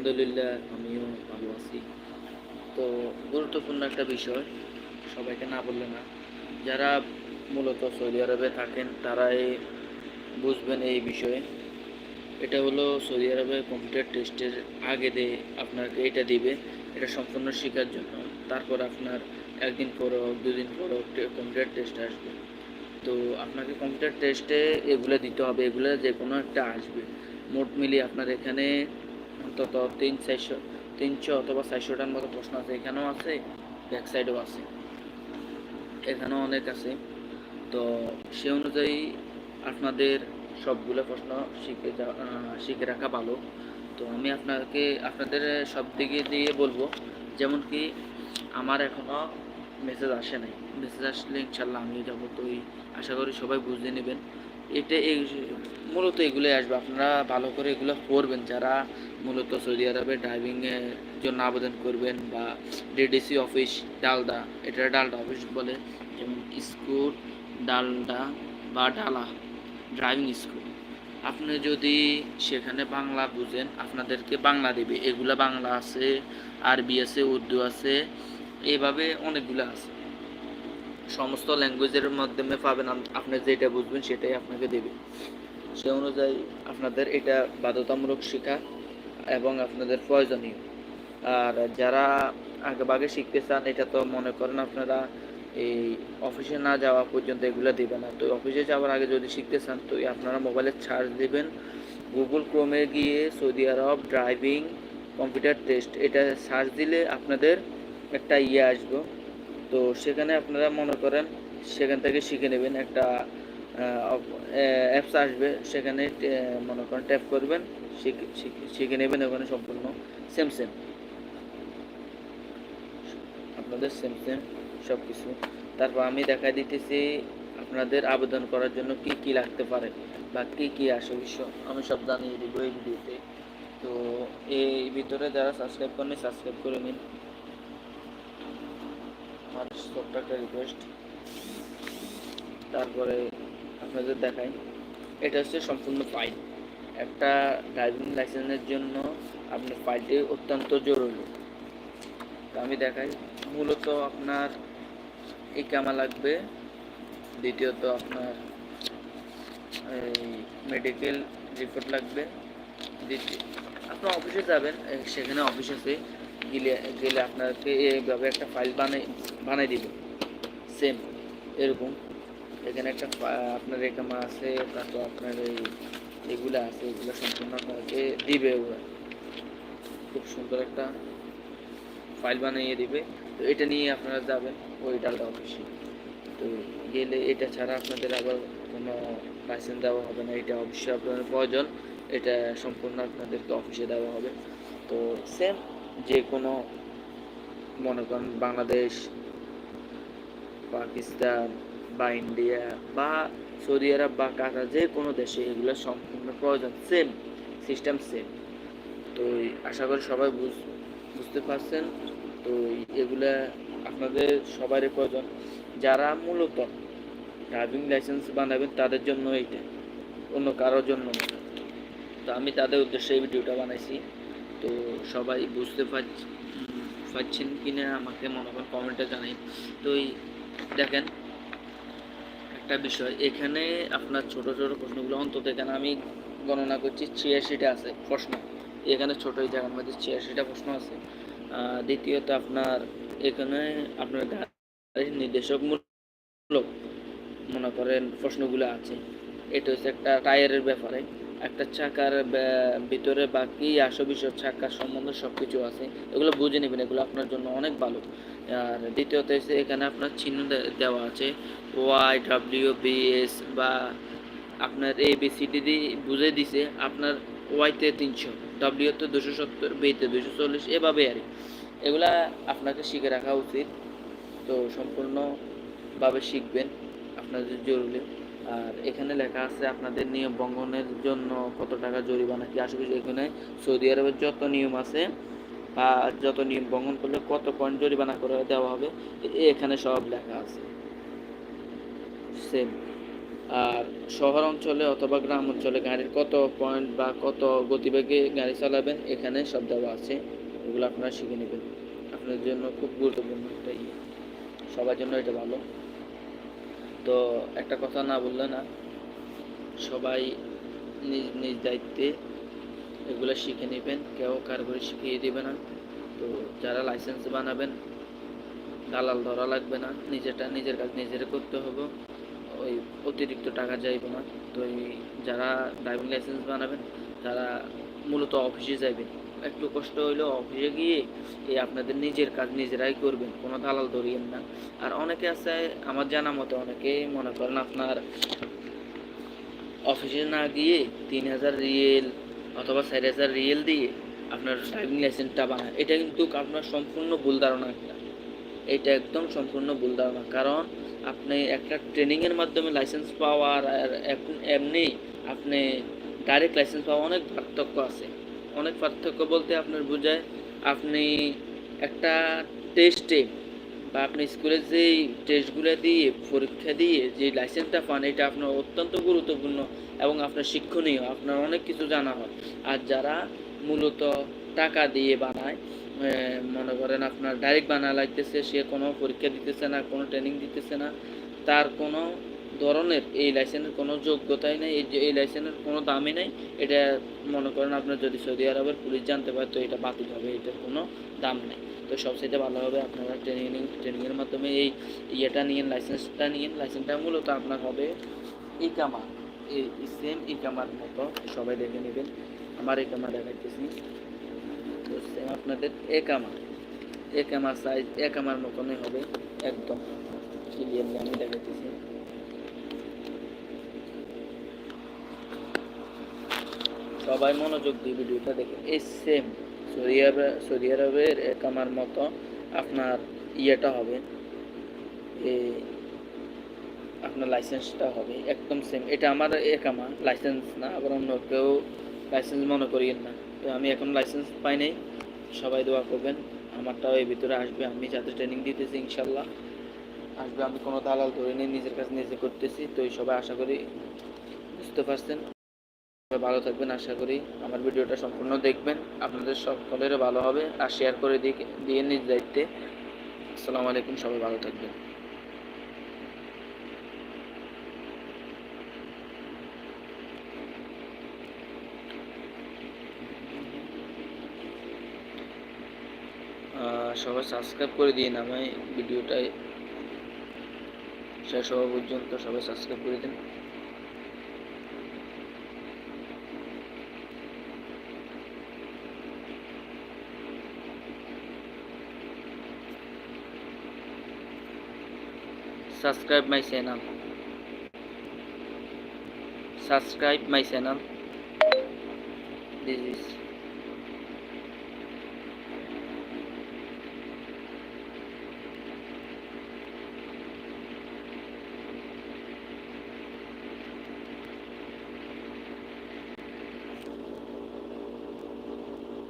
আলহামদুলিল্লাহ, আমিও ভালো আছি। তো গুরুত্বপূর্ণ একটা বিষয়, সবাইকে না বললে না, যারা মূলত সৌদি আরবে থাকেন, তারাই বুঝবেন এই বিষয়ে। এটা হলো সৌদি আরবে কম্পিউটার টেস্টের আগে দিয়ে আপনাকে এটা দিবে, এটা সম্পূর্ণ শেখার জন্য। তারপর আপনার একদিন পর দুদিন পর কম্পিউটার টেস্ট আসবে। তো আপনাকে কম্পিউটার টেস্টে এগুলো দিতে হবে, এগুলো যে কোনো একটা আসবে। মোট মিলিয়ে আপনার এখানে অন্তত তিন চারশো তিনশো অথবা চারশোটার মতো প্রশ্ন আছে, এখানেও আছে ব্যাক সাইডেও আছে। এখানেও অনেক আছে। তো সে অনুযায়ী আপনাদের সবগুলো প্রশ্ন শিখে শিখে রাখা ভালো। তো আমি আপনাকে, আপনাদের সব দিকে দিয়ে বলব, যেমন কি আমার এখনও মেসেজ আসে নাই। মেসেজ আসলে ইনশাল্লাহ আমি যাব। তো আশা করি সবাই বুঝে নেবেন। এটা এই মূলত এগুলোই আসবে। আপনারা ভালো করে এগুলো করবেন। যারা মূলত সৌদি আরবে ড্রাইভিং এর জন্য আবেদন করবেন বা ডিডিসি অফিস ডালদা এটা ডালদা অফিস বলে, যেমন স্কুল ডালদা বা ডালা ড্রাইভিং স্কুল আপনি যদি সেখানে বাংলা বুঝেন, আপনাদেরকে বাংলা দেবে। এগুলা বাংলা আছে, আরবি আছে, উর্দু আছে এইভাবে অনেকগুলো আছে। সমস্ত ল্যাঙ্গুয়েজের মাধ্যমে পাবেন আপ- আপনি যেটা বুঝবেন সেটাই আপনাকে দেবে। সে অনুযায়ী আপনাদের এটা বাধ্যতামূলক শেখা এবং আপনাদের প্রয়োজনীয়। আর যারা আগে বাগে শিখতে চান, এটা তো মনে করেন আপনারা এই অফিসে না যাওয়া পর্যন্ত এগুলো দিবে না। তো অফিসে যাওয়ার আগে যদি শিখতে চান, তো আপনারা মোবাইলে চার্জ দেবেন। গুগল ক্রোমে গিয়ে সৌদি আরব ড্রাইভিং কম্পিউটার টেস্ট এটা সার্চ দিলে আপনাদের একটা ইয়ে আসবে। তো সেখানে আপনারা মনে করেন সেখান থেকে শিখে নেবেন একটা অ্যাপস আসবে, সেখানে মনে করেন ট্যাপ করবেন, শিখে নেবেন ওখানে সম্পূর্ণ সেম সেম আপনাদের সেম সেম সব কিছু তারপর আমি দেখা দিতেছি আপনাদের আবেদন করার জন্য কি কি লাগতে পারে বা কি কি আসে বিষয় আমি সব জানিয়ে দিব এই ভিডিওতে। তো এই ভিতরে যারা সাবস্ক্রাইব করেনি সাবস্ক্রাইব করে নিন। আমার ছোট্ট রিকোয়েস্ট তারপরে আপনাদের দেখাই। এটা হচ্ছে সম্পূর্ণ ফাইল একটা ড্রাইভিং লাইসেন্সের জন্য আপনার ফাইলটি অত্যন্ত জরুরি। তো আমি দেখাই। মূলত আপনার ইকামা লাগবে। দ্বিতীয়ত আপনার এই মেডিকেল রিপোর্ট লাগবে। দ্বিতীয় আপনার অফিসে যাবেন সেখানে অফিস গেলে গেলে আপনাকে এইভাবে একটা ফাইল বানাই বানাই দিবে। সেম এরকম। এখানে একটা আপনার একামা আছে, তারপর আপনার এই এগুলো আছে, এগুলো সম্পূর্ণ আপনাকে দিবে ওরা। খুব সুন্দর একটা ফাইল বানিয়ে দিবে। তো এটা নিয়ে আপনারা যাবেন ওই ডালটা অফিসে তো গেলে এটা ছাড়া আপনাদের আবার কোনো লাইসেন্স দেওয়া হবে না। এটা অবশ্যই আপনাদের প্রয়োজন। এটা সম্পূর্ণ আপনাদেরকে অফিসে দেওয়া হবে। তো সেম যে কোনো মনে করেন বাংলাদেশ পাকিস্তান বা ইন্ডিয়া বা সৌদি আরব বা কাতার, যে কোনো দেশে এগুলো সম্পূর্ণ প্রয়োজন। সেম সিস্টেম সেম তো আশা করি সবাই বুঝ, বুঝতে পারছেন। তো এগুলা আপনাদের সবারই প্রয়োজন। যারা মূলত ড্রাইভিং লাইসেন্স বানাবেন, তাদের জন্য এইটা। অন্য কারোর জন্য তো আমি তাদের উদ্দেশ্যে এই ভিডিওটা বানাইছি। তো সবাই বুঝতে পারছেন কিনা আমাকে মনে করেন কমেন্টে জানাই। তো এই দেখেন, একটা বিষয়, এখানে আপনার ছোট ছোট প্রশ্নগুলো অন্তত এখানে আমি গণনা করছি, ছিয়াশিটা আছে প্রশ্ন। এখানে ছোট এই জায়গার মধ্যে ছিয়াশিটা প্রশ্ন আছে। দ্বিতীয়ত আপনার, এখানে আপনার গাড়ির নির্দেশকমূলক মনে করেন প্রশ্নগুলো আছে। এটা হচ্ছে একটা টায়ারের ব্যাপারে। একটা চাকার ভিতরে বাকি আসো বিষয় চাকার সম্বন্ধে সব কিছু আছে। এগুলো বুঝে নেবেন, এগুলো আপনার জন্য অনেক ভালো। আর দ্বিতীয়ত হচ্ছে এখানে আপনার চিহ্ন দেওয়া আছে ওয়াই ডাব্লিউ বি এস বা আপনার এ বি সি ডি বুঝে দিছে আপনার ওয়াইতে তিনশো ডাব্লিউতে দুশো সত্তর বিতে দুশো চল্লিশ এভাবে আর। এগুলা আপনাকে শিখে রাখা উচিত তো সম্পূর্ণভাবে শিখবেন আপনাদের জরুরি আর এখানে লেখা আছে আপনাদের নিয়ম ভঙ্গনের জন্য কত টাকা জরিমানা কি আসবে এখানে সৌদি আরবের যত নিয়ম আছে বা যত নিয়ম ভঙ্গন করলে কত পয়েন্ট জরিমানা করে দেওয়া হবে এখানে সব লেখা আছে। সেম আর শহর অঞ্চলে অথবা গ্রাম অঞ্চলে গাড়ির কত পয়েন্ট বা কত গতিবেগে গাড়ি চালাবেন, এখানে সব দেওয়া আছে। এগুলো আপনারা শিখে নেবেন। আপনার জন্য খুব গুরুত্বপূর্ণ একটা ইয়ে সবার জন্য এটা ভালো। তো একটা কথা না বললে না, সবাই নিজ নিজ দায়িত্বে এগুলো শিখে নেবেন, কেউ কার করে শিখিয়ে দেবে না। তো যারা লাইসেন্স বানাবেন, দালাল ধরা লাগবে না। নিজেরটা নিজের কাজ নিজের করতে হবে। ওই অতিরিক্ত টাকা যাইবে না। তো এই যারা ড্রাইভিং লাইসেন্স বানাবেন, তারা মূলত অফিসে যাবেন একটু কষ্ট হইলেও অফিসে গিয়ে এই আপনাদের নিজের কাজ নিজেরাই করবেন, কোনো দালাল ধরিয়েন না। আর অনেকে আছে, আমার জানা মতো অনেকেই মনে করেন আপনার অফিসে না গিয়ে তিন হাজার রিয়েল অথবা হাজার রিয়েল দিয়ে আপনার ড্রাইভিং লাইসেন্সটা বানায়। এটা কিন্তু আপনার সম্পূর্ণ ভুল ধারণা একটা। এটা একদম সম্পূর্ণ ভুল ধারণা। কারণ আপনি একটা ট্রেনিংয়ের মাধ্যমে লাইসেন্স পাওয়ার আর এখন এমনি আপনি ডাইরেক্ট লাইসেন্স পাওয়া অনেক পার্থক্য আছে। অনেক পার্থক্য বলতে আপনার বোঝায় আপনি একটা টেস্টে বা আপনি স্কুলে যেই টেস্টগুলো দিয়ে, পরীক্ষা দিয়ে যে লাইসেন্সটা পান, এটা আপনার অত্যন্ত গুরুত্বপূর্ণ এবং আপনার শিক্ষণীয়, আপনার অনেক কিছু জানা হয়। আর যারা মূলত টাকা দিয়ে বানায় মনে করেন আপনার ডাইরেক্ট বানা লাগতেছে, সে কোনো পরীক্ষা দিতেছে না, কোনো ট্রেনিং দিতেছে না, তার কোনো ধরনের এই লাইসেন্সের কোনো যোগ্যতাই নেই, এই যে, এই লাইসেন্সের কোনো দামই নেই, এটা মনে করেন আপনার যদি সৌদি আরবের পুলিশ জানতে পারে, তো এটা বাতিল হবে, এটার কোনো দাম নেই। তো সবচেয়ে ভালো হবে আপনারা ট্রেনিং ট্রেনিংয়ের মাধ্যমে এই ইয়েটা নিয়েন লাইসেন্সটা নিয়েন লাইসেন্সটা মূলত আপনার হবে ইকামা এই সেম ইকামার মতো, সবাই দেখে নেবেন। আমার ইকামা দেখাইতেছি। তো সেম আপনাদের একামা একামার সাইজ একামার মতনই হবে, একদম ক্লিয়ারলি আমি দেখাইতেছি। সবাই মনোযোগ দিয়ে ভিডিওটা দেখে এই সেম সৌদি আরবে, সৌদি আরবের একামার মতো আপনার ইয়েটা হবে আপনার লাইসেন্সটা হবে, একদম সেম এটা আমার একামা লাইসেন্স না, আবার অন্য কেউ লাইসেন্স মনে করিয়েন না। তো আমি এখন লাইসেন্স পাই নাই, সবাই দোয়া করবেন আমারটাও এর ভিতরে আসবে, আমি যাতে ট্রেনিং দিতেছি ইনশাল্লাহ। আসবে, আমি কোনো দালাল ধরে নিয়ে নিজের কাছে নিজে করতেছি, তো সবাই আশা করি বুঝতে পারছেন। ভালো থাকবেন, আশা করি আমার ভিডিওটা সম্পূর্ণ দেখবেন। আপনাদের সকলেরও ভালো হবে। আর শেয়ার করে দিয়ে নিজ দায়িত্বে। আসসালামু আলাইকুম, সবাই ভালো থাকবেন। সবাই সাবস্ক্রাইব করে দিন আমায় ভিডিওটায়। শেষ হওয়া পর্যন্ত সবাই সাবস্ক্রাইব করে দিন। Subscribe my channel. Subscribe my channel. This is